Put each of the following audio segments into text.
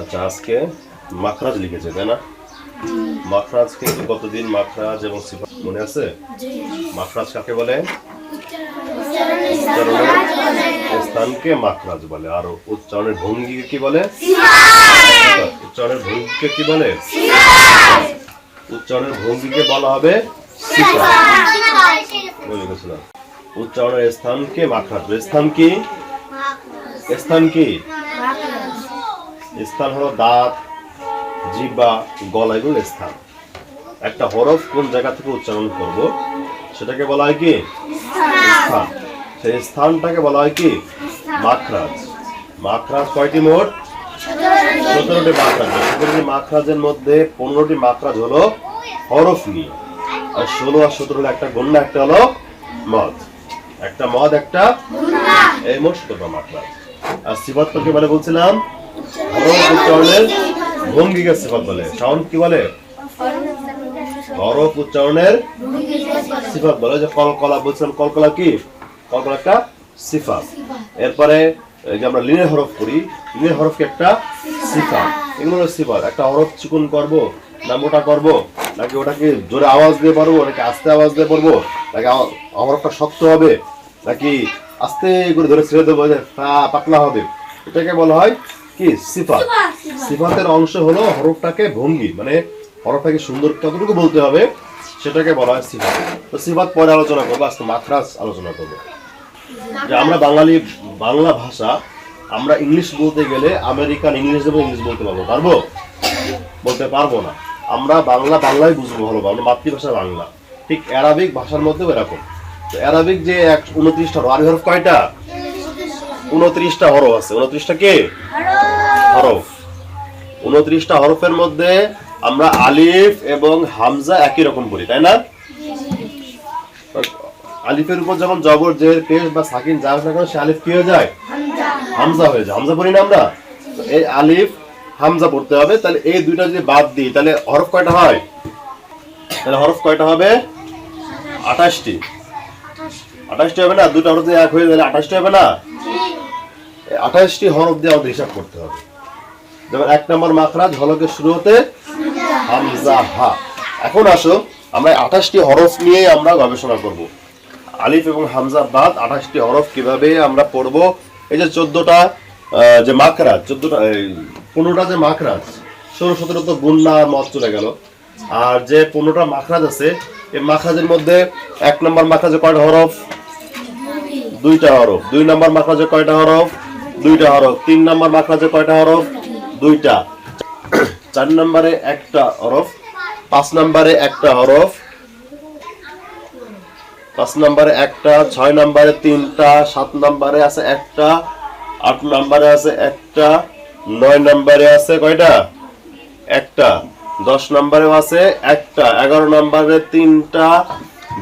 আচ্ছা আজকে মাখরাজ লিখেছে তাই না? মাখরাজ কিন্তু গতদিন মাখরাজ এবং সিফাত মনে আছে? মাখরাজ কাকে বলে? উচ্চারণের স্থানকে মাখরাজ বলে। আর উচ্চারণের ভঙ্গিকে কি বলে? উচ্চারণের ভঙ্গিকে কি বলে? উচ্চারণের ভঙ্গিকে বলা হবে উচ্চারণের স্থানকে মাখরাজ। স্থান কি? স্থান কি? স্থান হলো দাঁত জিহ্বা গলা এগুলো স্থান। একটা হরফ কোন জায়গা থেকে উচ্চারণ করব? সেটাকে বলা হয় কি? স্থান। সেই স্থানটাকে বলা হয় কি? মাখরাজ। মাখরাজ কয়টি মোট? সতেরোটি মাখরাজ। সতেরোটি মাখরাজের মধ্যে পনেরোটি মাখরাজ হলো হরফ নিয়ে। আর ষোলো আর সতেরো হলো একটা গণ্য একটা হলো মদ। একটা মদ একটা এই মোট সতেরোটা মাখরাজ। আর কাকে বলে বলছিলাম? ভঙ্গিকে সিফাত বলে। সাউন্ড কি বলে? হরফ উচ্চারণের সিফাত বলে। যে কলকলা কলকলা কি? কলকলা একটা সিফাত। এরপরে যে আমরা লিনের হরফ করি লিনের হরফকে একটা সিফাত। এগুলো হলো সিফাত। একটা হরফ চিকুন করব না মোটা করব? নাকি ওটাকে জোরে আওয়াজ দিয়ে পারব নাকি আস্তে আওয়াজ দিয়ে পড়ব? নাকি হরফটা শক্ত হবে? নাকি আস্তে করে ধরে ছেড়ে দেবো? যে পাতলা হবে। এটাকে বলা হয় কি? সিফাত। সিফাতের অংশ হলো হরফটাকে ভঙ্গি মানে হরফটাকে সুন্দর কতটুকু বলতে হবে সেটাকে বলা হয় সিফাত। তো সিফাত পরে আলোচনা করব আজকে মাখরাজ আলোচনা করব। যে আমরা বাঙালি বাংলা ভাষা আমরা ইংলিশ বলতে গেলে আমেরিকান ইংলিশ এবং ইংলিশ বলতে পারব। পারব? বলতে পারব না। আমরা বাংলা বাংলায় বুঝব ভালো আমরা মাতৃভাষা বাংলা। ঠিক অ্যারাবিক ভাষার মধ্যেও এরকম। তো অ্যারাবিক যে এক উনত্রিশটা আরবি হরফ কয়টা? উনত্রিশটা হরফ আছে। উনত্রিশটা কে? হরফ। উনত্রিশটা হরফের মধ্যে আমরা আলিফ এবং হামজা একই রকম পড়ি তাই না? আলিফের উপর যখন জবর জের পেশ বা সাকিন যা না কেন সে আলিফ কি হয়ে যায়? হামজা। হয়ে যায়। হামজা পড়ি না আমরা? এই আলিফ হামজা পড়তে হবে। তাহলে এই দুইটা যদি বাদ দিই তাহলে হরফ কয়টা হয়? তাহলে হরফ কয়টা হবে? আঠাশটি। আঠাশটি হবে না? দুটো হরফ এক হয়ে গেলে আঠাশটি হবে না? আঠাশটি হরফ দিয়ে আমাদের হিসাব করতে হবে। যেমন এক নম্বর মাখরাজ হলকের শুরু হতে হামজা হা। এখন আসো, আমরা আঠাশটি হরফ নিয়ে আমরা গবেষণা করব। আলিফ এবং হামজা বাদ আঠাশটি হরফ কীভাবে আমরা পড়ব? এই যে চোদ্দটা যে মাখরাজ, চোদ্দটা পনেরোটা যে মাখরাজ, ষোলো সতেরো তো আর মত চলে গেল। আর যে পনেরোটা মাখরাজ আছে, এই মাখরাজের মধ্যে এক নম্বর মাখরাজে কয়টা হরফ? দুইটা হরফ। দুই নম্বর মাখরাজে কয়টা হরফ? দুইটা হরফ। তিন নম্বর মাখরাজে কয়টা হরফ? দুইটা। চার নম্বরে একটা হরফ, পাঁচ নম্বরে একটা হরফ, পাঁচ নম্বরে একটা, ছয় নম্বরে তিনটা, সাত নম্বরে আছে একটা, আট নম্বরে আছে একটা, নয় নম্বরে আছে কয়টা? একটা। দশ নম্বরেও আছে একটা। এগারো নম্বরে তিনটা,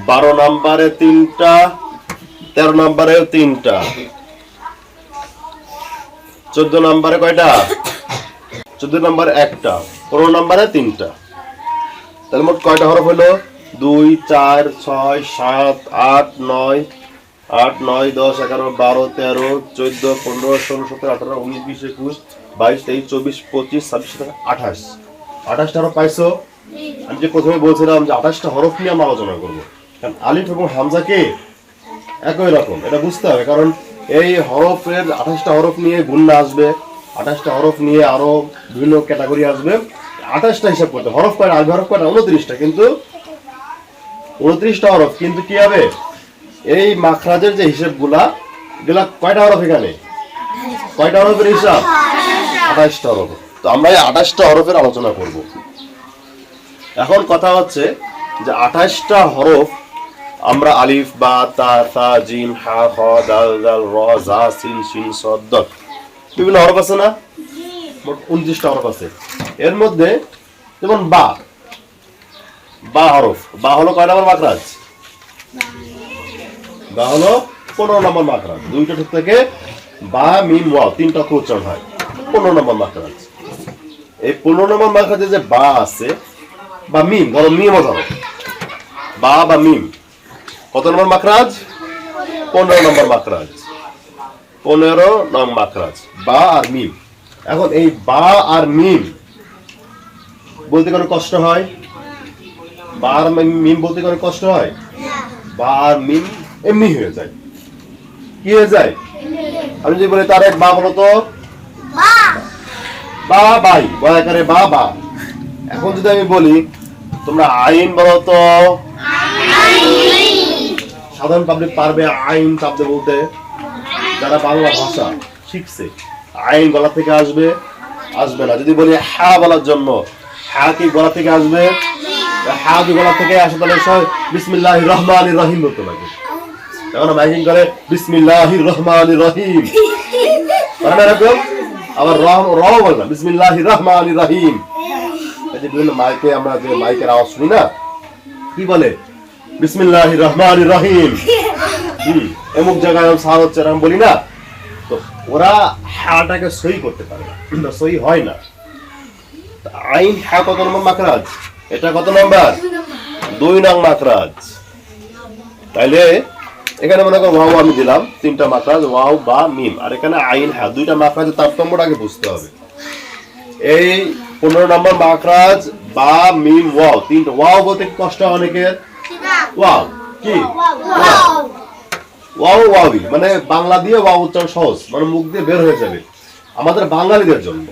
বারো নম্বরে তিনটা, তেরো নম্বরেও তিনটা। চোদ্দ নম্বরে কয়টা? চোদ্দ নম্বরে একটা, পনেরো নম্বরে তিনটা। তাহলে মোট কয়টা হরফ হলো? দুই, চার, ছয়, সাত, আট, নয় আট, নয়, দশ, এগারো, বারো, তেরো, চোদ্দ, পনেরো, ষোলো, সতেরো, আঠারো, উনিশ, বিশ, একুশ, বাইশ, তেইশ, চব্বিশ, পঁচিশ, ছাব্বিশ, সাতাশ, আঠাশ। আঠাশটা হরফ পাইছো? আমি যে প্রথমে বলছিলাম যে আঠাশটা হরফ নিয়ে আমরা আলোচনা করব। কারণ আলিফ এবং হামজাকে একই রকম, এটা বুঝতে হবে। কারণ এই হরফের আঠাশটা হরফ নিয়ে গুন্না আসবে। আঠাশটা হরফ নিয়ে আরও বিভিন্ন ক্যাটাগরি আসবে। আঠাশটা হিসাব করতে হরফ কয়টা? আরবি হরফ কয়টা? উনত্রিশটা। কিন্তু উনত্রিশটা হরফ। কিন্তু কি হবে? এই মাখরাজের যে হিসেবগুলা, এগুলা কয়টা হরফ এখানে? কয়টা হরফের হিসাব? আঠাশটা হরফ। তো আমরা এই আঠাশটা হরফের আলোচনা করব। এখন কথা হচ্ছে যে আঠাশটা হরফ আমরা আলিফ, বা, তা তা জিম, হা হ দাল দাল র, জা, সিন সিন সদ, দত। বিভিন্ন হরফ আছে না? মোট উনত্রিশটা হরফ আছে। এর মধ্যে যেমন বা বা হরফ। বা হলো কয় নম্বর মাকরাজ বা হলো পনেরো নম্বর মাকরাজ দুইটা ঠিক থেকে বা, মিম, ওয়াও তিনটা অক্ষর উচ্চারণ হয়। পনেরো নম্বর মাকরাজ এই পনেরো নম্বর মাকরাজে যে বা আছে, বা মিম, ধরো মিমও ধরো। বা বা মিম। কত নম্বর মাখরাজ? পনেরো নম্বর মাখরাজ। পনেরো নং মাখরাজ বা আর মিম। এখন এই বা আর মিম বলতে কোনো কষ্ট হয়? বা আর মিম- বলতে কোনো কষ্ট হয়? বা আর মিম এমনি হয়ে যায়। কি হয়ে যায়? আমি যদি বলি তার এক বা বলো তো? বা। বাই বা একারে বা বা। এখন যদি আমি বলি তোমরা আইন বলো তো? সাধারণ পাবলিক পারবে আইন শব্দ বলতে যারা বাংলা ভাষা শিখছে, আইন গলা থেকে আসবে আসবে না। যদি বলি হ্যাঁ বলার জন্য হ্যাঁ কি গলা থেকে আসবে? হ্যাঁ কি গলা থেকে আসে তাহলে সবাই বিসমিল্লাহ রহমান রহিম বলতে লাগে যখন মাইকিং করে বিসমিল্লাহ রহমান রহিম। করে না এরকম? আবার রহ র বলে না বিসমিল্লাহ রহমান রহিম। এই বিভিন্ন মাইকে আমরা যে মাইকের আওয়াজ শুনি না, কি বলে? বিসমিল্লাহ রহমান রহিম। হুম এমুক জায়গায় সার হচ্ছে এরকম বলি না তো ওরা হ্যাটাকে সই করতে পারে না সই হয় না। আইন হ্যাঁ কত নম্বর মাকরাজ এটা কত নম্বর? দুই নং মাকরাজ তাইলে এখানে মনে করো ওয়াও আমি দিলাম তিনটা মাকরাজ ওয়াও বা মিম। আর এখানে আইন হ্যাঁ দুইটা মাকরাজের তারতম্যটা আগে বুঝতে হবে। এই পনেরো নম্বর মাকরাজ বা মিম ওয়াও তিনটা ওয়াও বলতে কষ্ট অনেকের? ওয়াও কি? ওয়াও। ওয়াওই মানে বাংলা দিয়ে ওয়াও উচ্চারণ সহজ মানে মুখ দিয়ে বের হয়ে যাবে। আমাদের বাঙালিদের জন্য,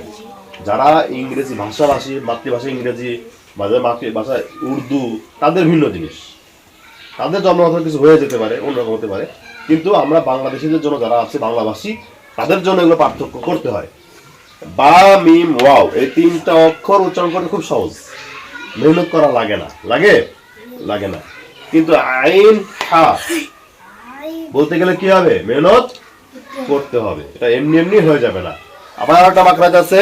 যারা ইংরেজি ভাষাভাষী, মাতৃভাষা ইংরেজি, মাঝে মাতৃভাষা উর্দু, তাদের ভিন্ন জিনিস। তাদের জন্ম হয়তো কিছু হয়ে যেতে পারে, অন্যরকম হতে পারে, কিন্তু আমরা বাংলাদেশিদের জন্য যারা আছে, বাংলাভাষী, তাদের জন্য এগুলো পার্থক্য করতে হয়। বা, মিম, ওয়াও, এই তিনটা অক্ষর উচ্চারণ করতে খুব সহজ। মেহনত করা লাগে না। লাগে? লাগে না। কিন্তু আইন, হা বলতে গেলে কি হবে? মেহনত করতে হবে। এটা এমনি এমনি হয়ে যাবে না। আবার একটা মাখরাজ আছে।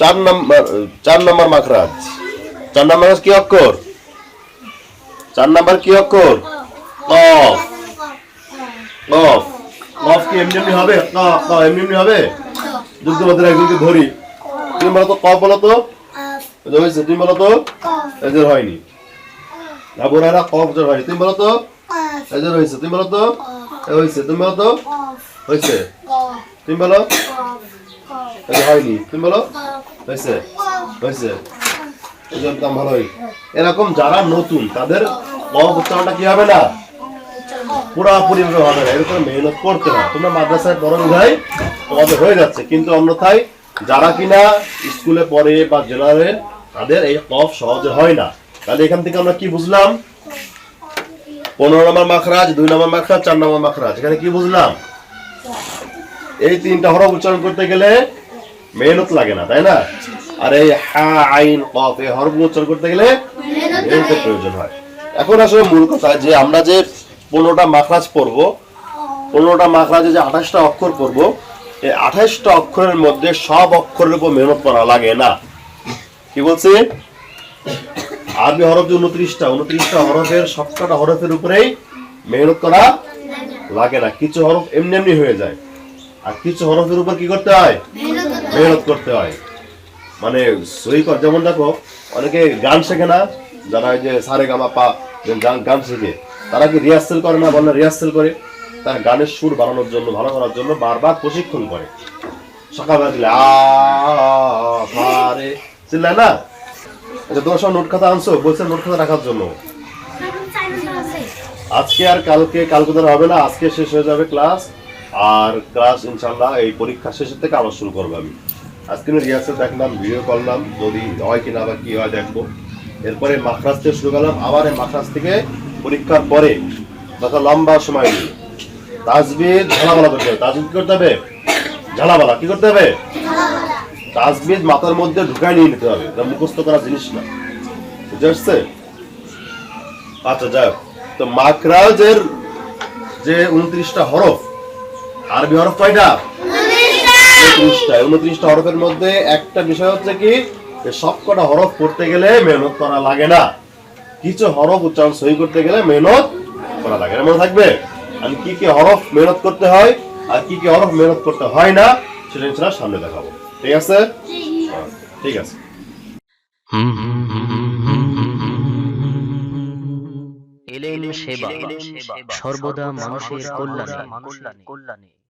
চার নম্বর চার নম্বর মাখরাজ। চার নম্বর কি অক্ষর? চার নম্বর কি অক্ষর? কফ। কফ। কফ কি এমনি এমনি হবে? এমনি এমনি হবে? যুদ্ধ মধ্যে একজনকে ধরি। তুমি বলো তো কফ বলো তো? তুমি বলো তো? এদের হয়নি। না বোনেরা কফ জোর হয়নি তুমি বলো তো? এদের হয়েছে তুমি বলো তো? হয়েছে তুমি বলো তো? হয়েছে? তুমি বলো? এই যে হয়নি তুমি বলো? হয়েছে? হয়েছে? একদম ভালোই। এরকম যারা নতুন তাদের উচ্চারণটা কি হবে না? পুরাপুরি হবে না। এরকম মেহনত করতে হয়। তোমরা মাদ্রাসায় পড়ো ভাই? তোমাদের হয়ে যাচ্ছে। কিন্তু অন্যথায় যারা কিনা স্কুলে পড়ে বা জেনারেল তাদের এই কফ সহজে হয় না। তাহলে এখান থেকে আমরা কি বুঝলাম? পনেরো নম্বর মাখরাজ, দুই নম্বর মাখরাজ, চার নম্বর মাখরাজ। এখানে কি বুঝলাম? এই তিনটা হরফ উচ্চারণ করতে গেলে মেহনত লাগে না, তাই না? আর এই হা, আইন, কফ, এই হরফ উচ্চারণ করতে গেলে মেহনতের প্রয়োজন হয়। এখন আসলে মূল কথা যে আমরা যে পনেরোটা মাখরাজ পড়ব, পনেরোটা মাখরাজে যে আঠাশটা অক্ষর পড়ব, এই আঠাশটা অক্ষরের মধ্যে সব অক্ষরের উপর মেহনত করা লাগে না। কি বলছি? আরবি হরফ যে উনত্রিশটা উনত্রিশটা হরফের সবকটা হরফের উপরেই মেহনত করা লাগে না কিছু হরফ এমনি এমনি হয়ে যায় আর কিছু হরফের উপর কি করতে হয় মেহনত করতে হয় মানে সই কর যেমন দেখো অনেকে গান শেখে না যারা ওই যে সারে গামা পা গান শেখে তারা কি রিহার্সেল করে না বলে রিহার্সেল করে তারা গানের সুর বানানোর জন্য ভালো করার জন্য বারবার প্রশিক্ষণ করে সকালবেলা দিলে আ চিল্লায় না আচ্ছা তোমার সব নোট খাতা আনছো? বলছে নোট খাতা রাখার জন্য। আজকে আর কালকে কালকে ধর হবে না, আজকে শেষ হয়ে যাবে ক্লাস। আর ক্লাস ইনশাল্লাহ এই পরীক্ষা শেষের থেকে আবার শুরু করব আমি। আজকে রিহার্সেল দেখলাম, ভিডিও করলাম, যদি হয় কিনা বা কি হয় দেখব। এরপরে মাখরাজ থেকে শুরু করলাম, আবার এই মাখরাজ থেকে পরীক্ষার পরে তখন লম্বা সময় নিয়ে। তাজবিদ ঝালাবালা করতে হবে। তাজবিদ কি করতে হবে? ঝালাবালা কি করতে হবে? তাজবিদ মাথার মধ্যে ঢুকায় নিয়ে নিতে হবে। এটা মুখস্থ করা জিনিস না। বুঝে আসছে? আচ্ছা যাই। তো মাকরাজের যে উনত্রিশটা হরফ, আরবি হরফ কয়টা? উনত্রিশটা। হরফের মধ্যে একটা বিষয় হচ্ছে কি, যে সবকটা হরফ পড়তে গেলে মেহনত করা লাগে না। কিছু হরফ উচ্চারণ সহি করতে গেলে মেহনত করা লাগে না। মনে থাকবে? আমি কি কি হরফ মেহনত করতে হয় আর কি কি হরফ মেহনত করতে হয় না, সেটা সামনে দেখাবো। ঠিক আছে ঠিক আছে এলেন সেবা সর্বদা মানুষের কল্যাণে। কল্যাণে।